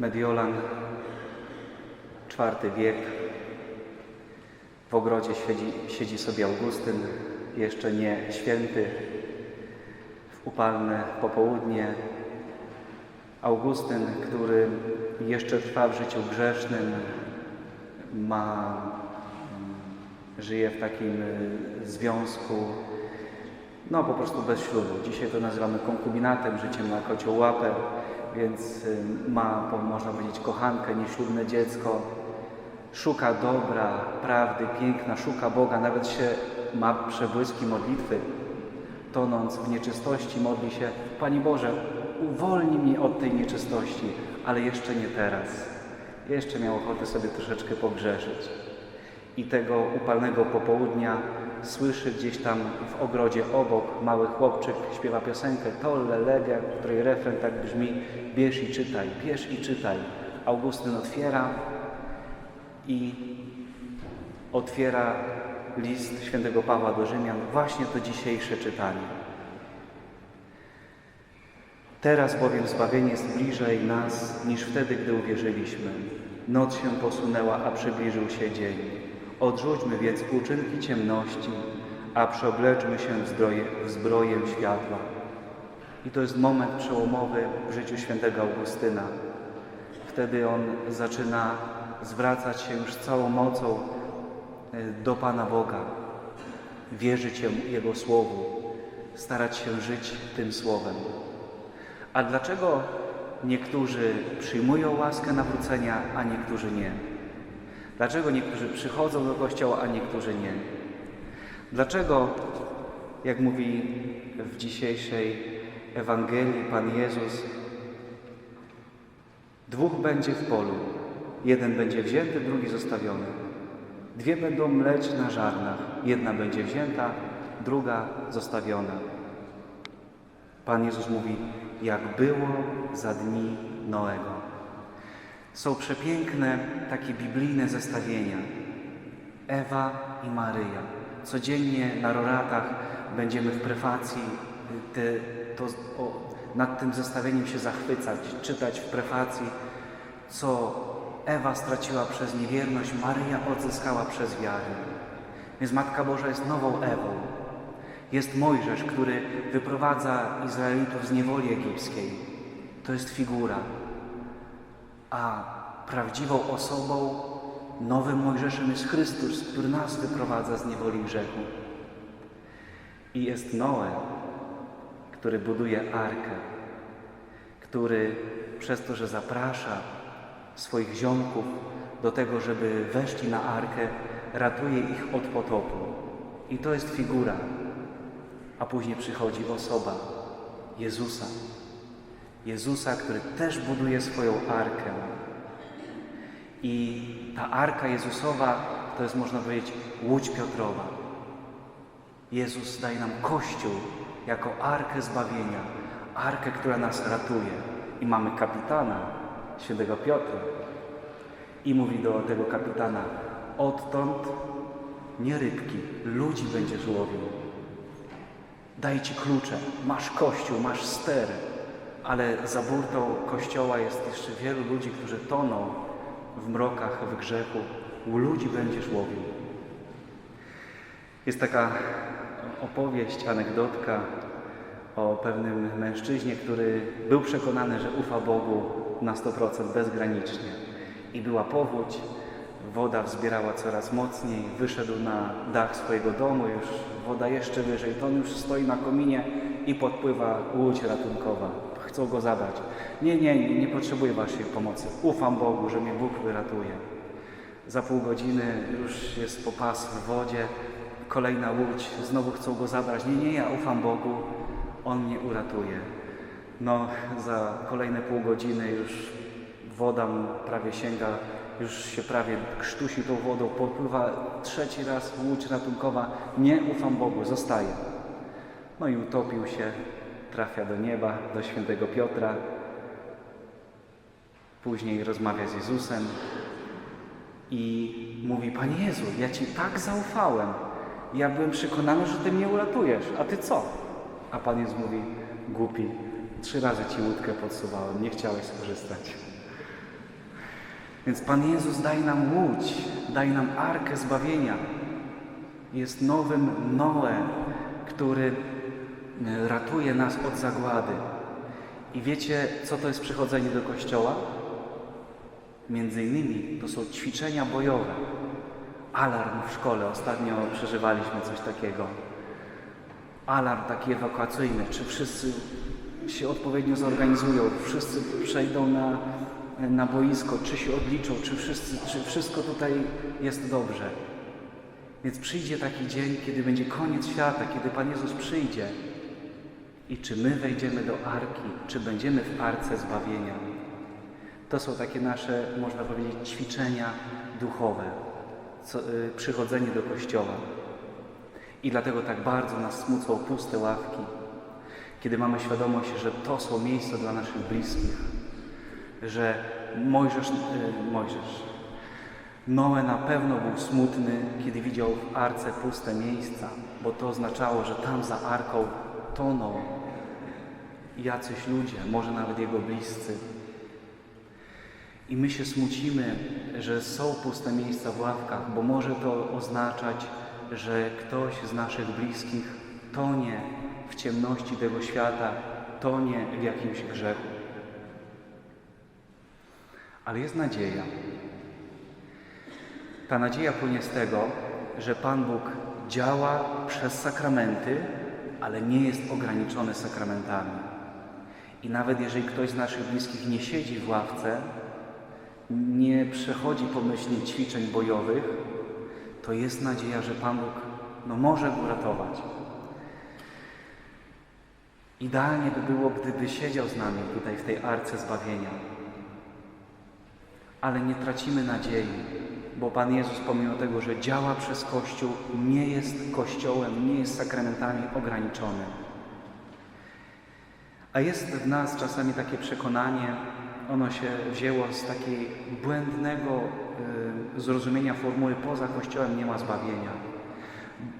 Mediolan, IV wiek. W ogrodzie siedzi, siedzi sobie Augustyn, jeszcze nie święty, w upalne popołudnie. Augustyn, który jeszcze trwa w życiu grzesznym, ma, mm, żyje w takim y, związku, no po prostu bez ślubu. Dzisiaj to nazywamy konkubinatem, życiem na kocioł łapę, więc y, ma, można powiedzieć, kochankę, nieślubne dziecko. Szuka dobra, prawdy, piękna, szuka Boga, nawet się ma przebłyski modlitwy. Tonąc w nieczystości, modli się, Panie Boże, uwolnij mnie od tej nieczystości, ale jeszcze nie teraz. Jeszcze miał ochotę sobie troszeczkę pogrzeszyć. I tego upalnego popołudnia słyszy gdzieś tam w ogrodzie obok mały chłopczyk śpiewa piosenkę Tolle Lege, której refren tak brzmi Bierz i czytaj, bierz i czytaj. Augustyn otwiera i otwiera list świętego Pawła do Rzymian, właśnie to dzisiejsze czytanie. Teraz bowiem zbawienie jest bliżej nas niż wtedy, gdy uwierzyliśmy. Noc się posunęła, a przybliżył się dzień. Odrzućmy więc uczynki ciemności, a przeobleczmy się w, zdroje, w zbroję światła. I to jest moment przełomowy w życiu świętego Augustyna. Wtedy on zaczyna zwracać się już całą mocą e, do Pana Boga, wierzyć Jego Słowu, starać się żyć tym Słowem. A dlaczego niektórzy przyjmują łaskę nawrócenia, a niektórzy nie? Dlaczego niektórzy przychodzą do kościoła, a niektórzy nie? Dlaczego, jak mówi w dzisiejszej Ewangelii Pan Jezus, dwóch będzie w polu, jeden będzie wzięty, drugi zostawiony. Dwie będą mleć na żarnach, jedna będzie wzięta, druga zostawiona. Pan Jezus mówi, jak było za dni Noego. Są przepiękne takie biblijne zestawienia. Ewa i Maryja. Codziennie na roratach będziemy w prefacji y, te, to, o, nad tym zestawieniem się zachwycać, czytać w prefacji, co Ewa straciła przez niewierność, Maryja odzyskała przez wiarę. Więc Matka Boża jest nową Ewą. Jest Mojżesz, który wyprowadza Izraelitów z niewoli egipskiej. To jest figura. A prawdziwą osobą, nowym Mojżeszem jest Chrystus, który nas wyprowadza z niewoli grzechu. I jest Noe, który buduje arkę, który przez to, że zaprasza swoich ziomków do tego, żeby weszli na arkę, ratuje ich od potopu. I to jest figura. A później przychodzi osoba Jezusa. Jezusa, który też buduje swoją arkę. I ta arka Jezusowa to jest, można powiedzieć, łódź Piotrowa. Jezus daje nam Kościół jako arkę zbawienia, arkę, która nas ratuje. I mamy kapitana, świętego Piotra. I mówi do tego kapitana, odtąd nie rybki, ludzi będziesz łowił. Daj ci klucze, masz kościół, masz ster, ale za burtą kościoła jest jeszcze wielu ludzi, którzy toną w mrokach, w grzechu. U ludzi będziesz łowił. Jest taka opowieść, anegdotka o pewnym mężczyźnie, który był przekonany, że ufa Bogu na 100% bezgranicznie. I była powódź, woda wzbierała coraz mocniej, wyszedł na dach swojego domu, już woda jeszcze wyżej, to on już stoi na kominie i podpływa łódź ratunkowa. Chcą go zabrać. Nie, nie, nie, nie potrzebuję Waszej pomocy. Ufam Bogu, że mnie Bóg wyratuje. Za pół godziny już jest po pas w wodzie, kolejna łódź, znowu chcą go zabrać. Nie, nie, ja ufam Bogu, On mnie uratuje. No, za kolejne pół godziny już woda mu prawie sięga, już się prawie krztusi tą wodą, popływa trzeci raz łódź ratunkowa. Nie ufam Bogu, zostaje. No i utopił się, trafia do nieba, do świętego Piotra. Później rozmawia z Jezusem i mówi: Panie Jezu, ja Ci tak zaufałem. Ja byłem przekonany, że Ty mnie uratujesz. A Ty co? A Pan Jezus mówi: Głupi, trzy razy Ci łódkę podsuwałem, nie chciałeś skorzystać. Więc Pan Jezus daje nam łódź, daje nam arkę zbawienia. Jest nowym Noe, który ratuje nas od zagłady. I wiecie, co to jest przychodzenie do kościoła? Między innymi to są ćwiczenia bojowe. Alarm w szkole. Ostatnio przeżywaliśmy coś takiego. Alarm taki ewakuacyjny. Czy wszyscy się odpowiednio zorganizują? Wszyscy przejdą na, na boisko? Czy się odliczą? Czy, wszyscy, czy wszystko tutaj jest dobrze? Więc przyjdzie taki dzień, kiedy będzie koniec świata, kiedy Pan Jezus przyjdzie. I czy my wejdziemy do arki, czy będziemy w arce zbawienia? To są takie nasze, można powiedzieć, ćwiczenia duchowe, co, y, przychodzenie do kościoła. I dlatego tak bardzo nas smucą puste ławki, kiedy mamy świadomość, że to są miejsca dla naszych bliskich, że Mojżesz, y, Mojżesz, Noe na pewno był smutny, kiedy widział w arce puste miejsca, bo to oznaczało, że tam za arką toną jacyś ludzie, może nawet jego bliscy. I my się smucimy, że są puste miejsca w ławkach, bo może to oznaczać, że ktoś z naszych bliskich tonie w ciemności tego świata, tonie w jakimś grzechu. Ale jest nadzieja. Ta nadzieja płynie z tego, że Pan Bóg działa przez sakramenty, ale nie jest ograniczony sakramentami. I nawet jeżeli ktoś z naszych bliskich nie siedzi w ławce, nie przechodzi pomyślnie ćwiczeń bojowych, to jest nadzieja, że Pan Bóg no, może go ratować. Idealnie by było, gdyby siedział z nami tutaj w tej arce zbawienia. Ale nie tracimy nadziei, bo Pan Jezus, pomimo tego, że działa przez Kościół, nie jest Kościołem, nie jest sakramentami ograniczony. A jest w nas czasami takie przekonanie, ono się wzięło z takiej błędnego y, zrozumienia formuły poza Kościołem nie ma zbawienia.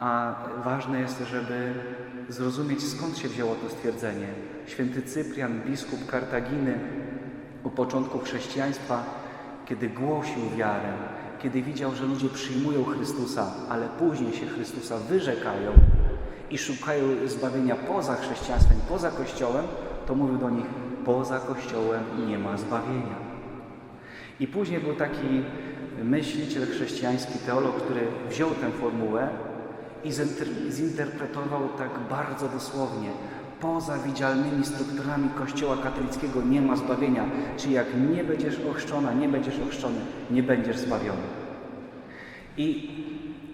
A ważne jest, żeby zrozumieć skąd się wzięło to stwierdzenie. Święty Cyprian, biskup Kartaginy u początku chrześcijaństwa, kiedy głosił wiarę, kiedy widział, że ludzie przyjmują Chrystusa, ale później się Chrystusa wyrzekają i szukają zbawienia poza chrześcijaństwem, poza Kościołem, to mówił do nich, poza Kościołem nie ma zbawienia. I później był taki myśliciel chrześcijański, teolog, który wziął tę formułę i zinterpretował tak bardzo dosłownie. Poza widzialnymi strukturami Kościoła katolickiego nie ma zbawienia. Czyli jak nie będziesz ochrzczona, nie będziesz ochrzczony, nie będziesz zbawiony. I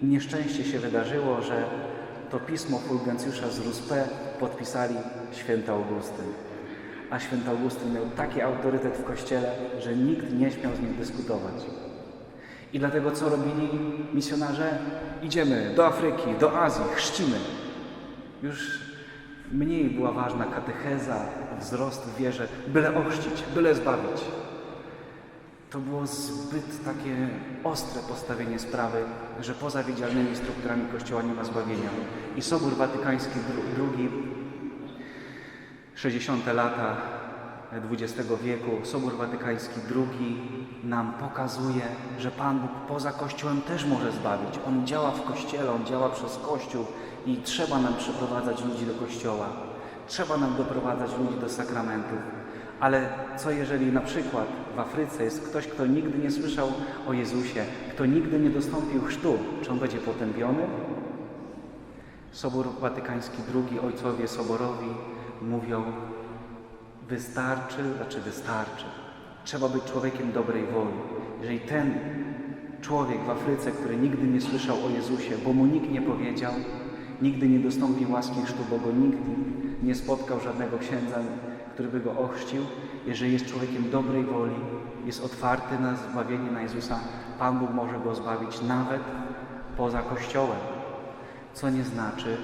nieszczęście się wydarzyło, że to pismo Fulgencjusza z Ruspe podpisali święty Augustyn. A święty Augustyn miał taki autorytet w Kościele, że nikt nie śmiał z nim dyskutować. I dlatego co robili misjonarze? Idziemy do Afryki, do Azji, chrzcimy. Już mniej była ważna katecheza, wzrost w wierze, byle ochrzcić, byle zbawić. To było zbyt takie ostre postawienie sprawy, że poza widzialnymi strukturami Kościoła nie ma zbawienia. I Sobór Watykański II, 60. lata XX wieku, Sobór Watykański II nam pokazuje, że Pan Bóg poza Kościołem też może zbawić. On działa w Kościele, On działa przez Kościół i trzeba nam przyprowadzać ludzi do Kościoła. Trzeba nam doprowadzać ludzi do sakramentów. Ale co jeżeli na przykład w Afryce jest ktoś, kto nigdy nie słyszał o Jezusie, kto nigdy nie dostąpił chrztu, czy on będzie potępiony? Sobór Watykański II, ojcowie soborowi mówią, wystarczy, znaczy wystarczy. Trzeba być człowiekiem dobrej woli. Jeżeli ten człowiek w Afryce, który nigdy nie słyszał o Jezusie, bo mu nikt nie powiedział, nigdy nie dostąpił łaski chrztu, bo go nikt nie spotkał żadnego księdza, który by go ochrzcił, jeżeli jest człowiekiem dobrej woli, jest otwarty na zbawienie na Jezusa, Pan Bóg może go zbawić nawet poza Kościołem. Co nie znaczy,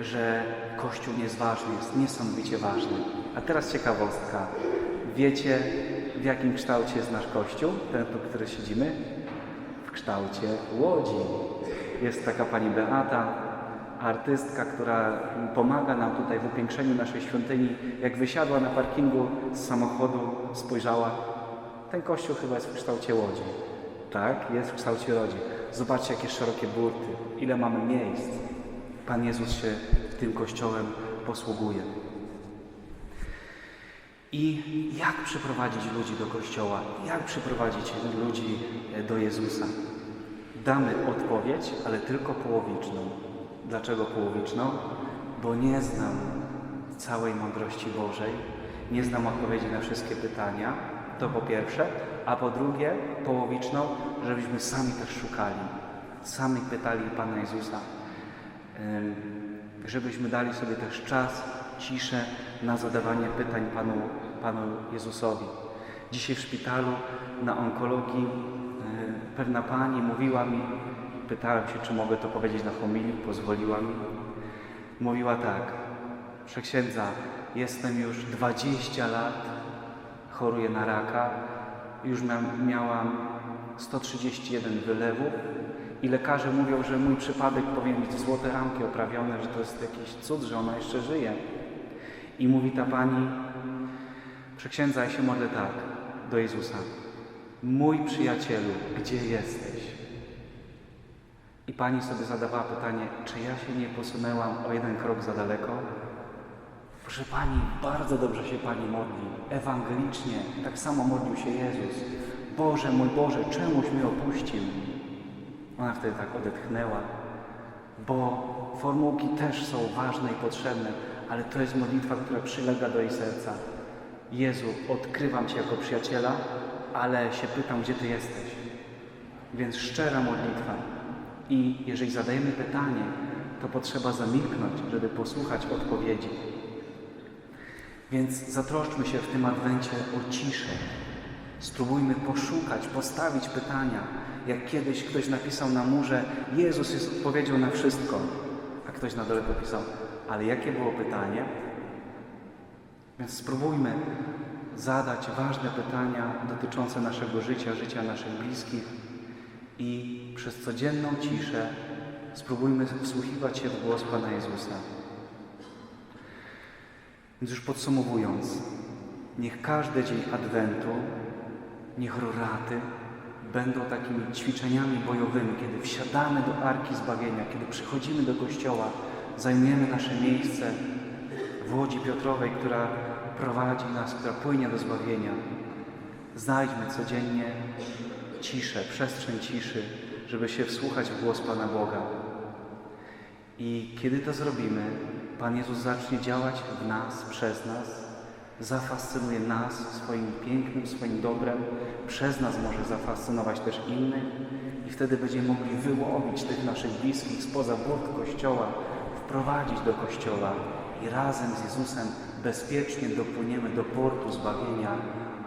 że Kościół nie jest ważny, jest niesamowicie ważny. A teraz ciekawostka. Wiecie, w jakim kształcie jest nasz Kościół, ten, w którym siedzimy? W kształcie łodzi. Jest taka pani Beata, artystka, która pomaga nam tutaj w upiększeniu naszej świątyni. Jak wysiadła na parkingu z samochodu, spojrzała, ten kościół chyba jest w kształcie łodzi. Tak, jest w kształcie łodzi. Zobaczcie, jakie szerokie burty, ile mamy miejsc. Pan Jezus się tym kościołem posługuje. I jak przyprowadzić ludzi do kościoła? Jak przyprowadzić ludzi do Jezusa? Damy odpowiedź, ale tylko połowiczną. Dlaczego połowiczną? Bo nie znam całej mądrości Bożej, nie znam odpowiedzi na wszystkie pytania, to po pierwsze, a po drugie połowiczną, żebyśmy sami też szukali, sami pytali Pana Jezusa, żebyśmy dali sobie też czas, ciszę na zadawanie pytań Panu, Panu Jezusowi. Dzisiaj w szpitalu na onkologii pewna pani mówiła mi, pytałem się, czy mogę to powiedzieć na homilii, pozwoliła mi. Mówiła tak, Przeksiędza, jestem już 20 lat, choruję na raka, już mia miałam 131 wylewów i lekarze mówią, że mój przypadek powinien mieć złote ramki oprawione, że to jest jakiś cud, że ona jeszcze żyje. I mówi ta pani, Przeksiędza, ja się modlę tak do Jezusa. Mój przyjacielu, gdzie jesteś? I pani sobie zadawała pytanie, czy ja się nie posunęłam o jeden krok za daleko? Proszę Pani, bardzo dobrze się Pani modli. Ewangelicznie, tak samo modlił się Jezus. Boże, mój Boże, czemuś mnie opuścił? Ona wtedy tak odetchnęła, bo formułki też są ważne i potrzebne, ale to jest modlitwa, która przylega do jej serca. Jezu, odkrywam Cię jako przyjaciela, ale się pytam, gdzie Ty jesteś. Więc szczera modlitwa. I jeżeli zadajemy pytanie, to potrzeba zamilknąć, żeby posłuchać odpowiedzi. Więc zatroszczmy się w tym adwencie o ciszę. Spróbujmy poszukać, postawić pytania. Jak kiedyś ktoś napisał na murze, Jezus jest odpowiedzią na wszystko. A ktoś na dole pisał, ale jakie było pytanie? Więc spróbujmy zadać ważne pytania dotyczące naszego życia, życia naszych bliskich i przez codzienną ciszę spróbujmy wsłuchiwać się w głos Pana Jezusa. Więc już podsumowując, niech każdy dzień Adwentu, niech roraty będą takimi ćwiczeniami bojowymi, kiedy wsiadamy do Arki Zbawienia, kiedy przychodzimy do Kościoła, zajmujemy nasze miejsce w Łodzi Piotrowej, która prowadzi nas, która płynie do zbawienia. Znajdźmy codziennie ciszę, przestrzeń ciszy, żeby się wsłuchać w głos Pana Boga. I kiedy to zrobimy, Pan Jezus zacznie działać w nas, przez nas, zafascynuje nas swoim pięknym, swoim dobrem, przez nas może zafascynować też innych i wtedy będziemy mogli wyłowić tych naszych bliskich spoza burt Kościoła, wprowadzić do Kościoła i razem z Jezusem bezpiecznie dopłyniemy do portu zbawienia.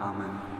Amen.